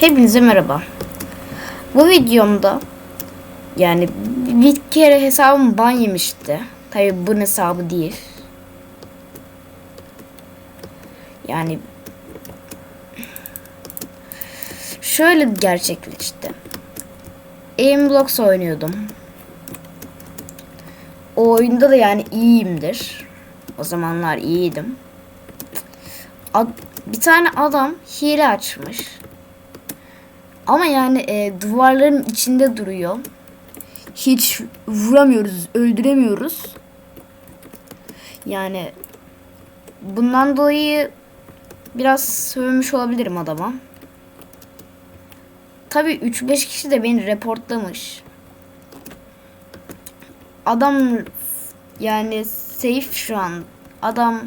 Hepinize merhaba. Bu videomda yani bir kere hesabım ban yemişti. Tabi bu hesabı değil. Yani şöyle gerçekleşti. Aimblocks oynuyordum. O oyunda da yani iyiyimdir. O zamanlar iyiydim. Ad- bir tane adam hile açmış. Ama yani e, duvarların içinde duruyor. Hiç vuramıyoruz, öldüremiyoruz. Yani bundan dolayı biraz sövmüş olabilirim adama. Tabi 3-5 kişi de beni reportlamış. Adam yani safe şu an. Adam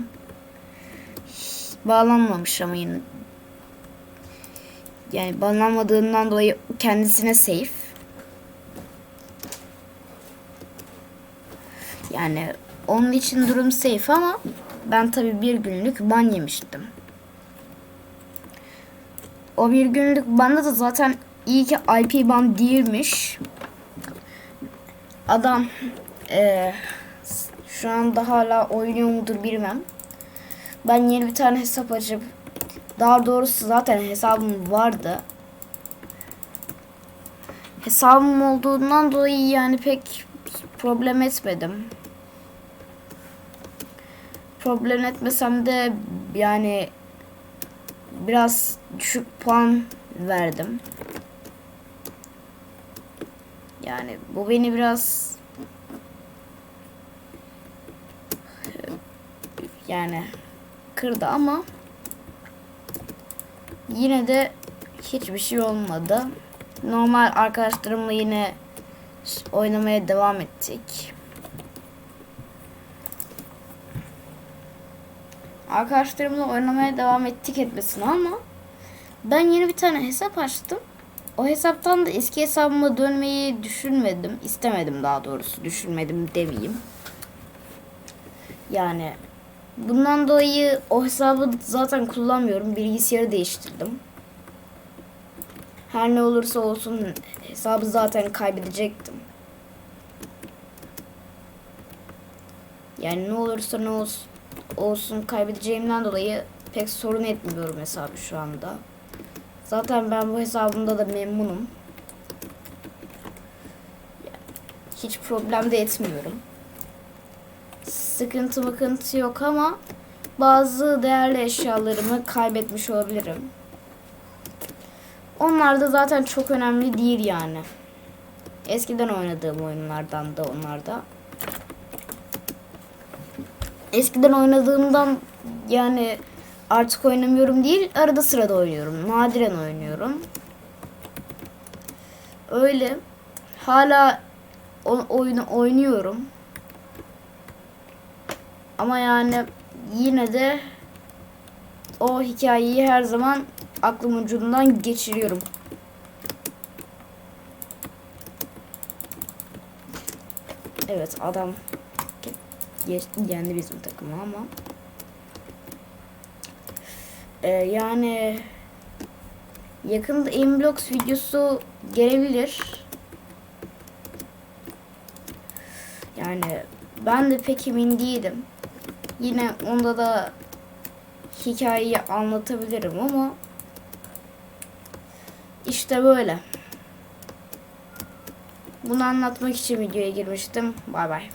bağlanmamış ama yine yani banlanmadığından dolayı kendisine safe. Yani onun için durum safe ama ben tabi bir günlük ban yemiştim. O bir günlük banda da zaten iyi ki IP ban değilmiş. Adam eee, şu anda hala oynuyor mudur bilmem. Ben yeni bir tane hesap açıp daha doğrusu zaten hesabım vardı. Hesabım olduğundan dolayı yani pek problem etmedim. Problem etmesem de yani biraz düşük puan verdim. Yani bu beni biraz yani kırdı ama yine de hiçbir şey olmadı. Normal arkadaşlarımla yine oynamaya devam ettik. Arkadaşlarımla oynamaya devam ettik etmesine ama ben yeni bir tane hesap açtım. O hesaptan da eski hesabıma dönmeyi düşünmedim. istemedim daha doğrusu. Düşünmedim demeyeyim. Yani bundan dolayı o hesabı zaten kullanmıyorum. Bilgisayarı değiştirdim. Her ne olursa olsun hesabı zaten kaybedecektim. Yani ne olursa ne olsun, kaybedeceğimden dolayı pek sorun etmiyorum hesabı şu anda. Zaten ben bu hesabımda da memnunum. Hiç problem de etmiyorum. Sıkıntı mıkıntı yok ama bazı değerli eşyalarımı kaybetmiş olabilirim. Onlar da zaten çok önemli değil yani. Eskiden oynadığım oyunlardan da onlar da. Eskiden oynadığımdan yani artık oynamıyorum değil arada sırada oynuyorum. Nadiren oynuyorum. Öyle. Hala o oyunu oynuyorum. Ama yani yine de o hikayeyi her zaman aklım ucundan geçiriyorum. Evet adam yendi bizim takımı ama ee, yani yakında inblocks videosu gelebilir. Yani ben de pek emin değilim. Yine onda da hikayeyi anlatabilirim ama işte böyle. Bunu anlatmak için videoya girmiştim. Bay bay.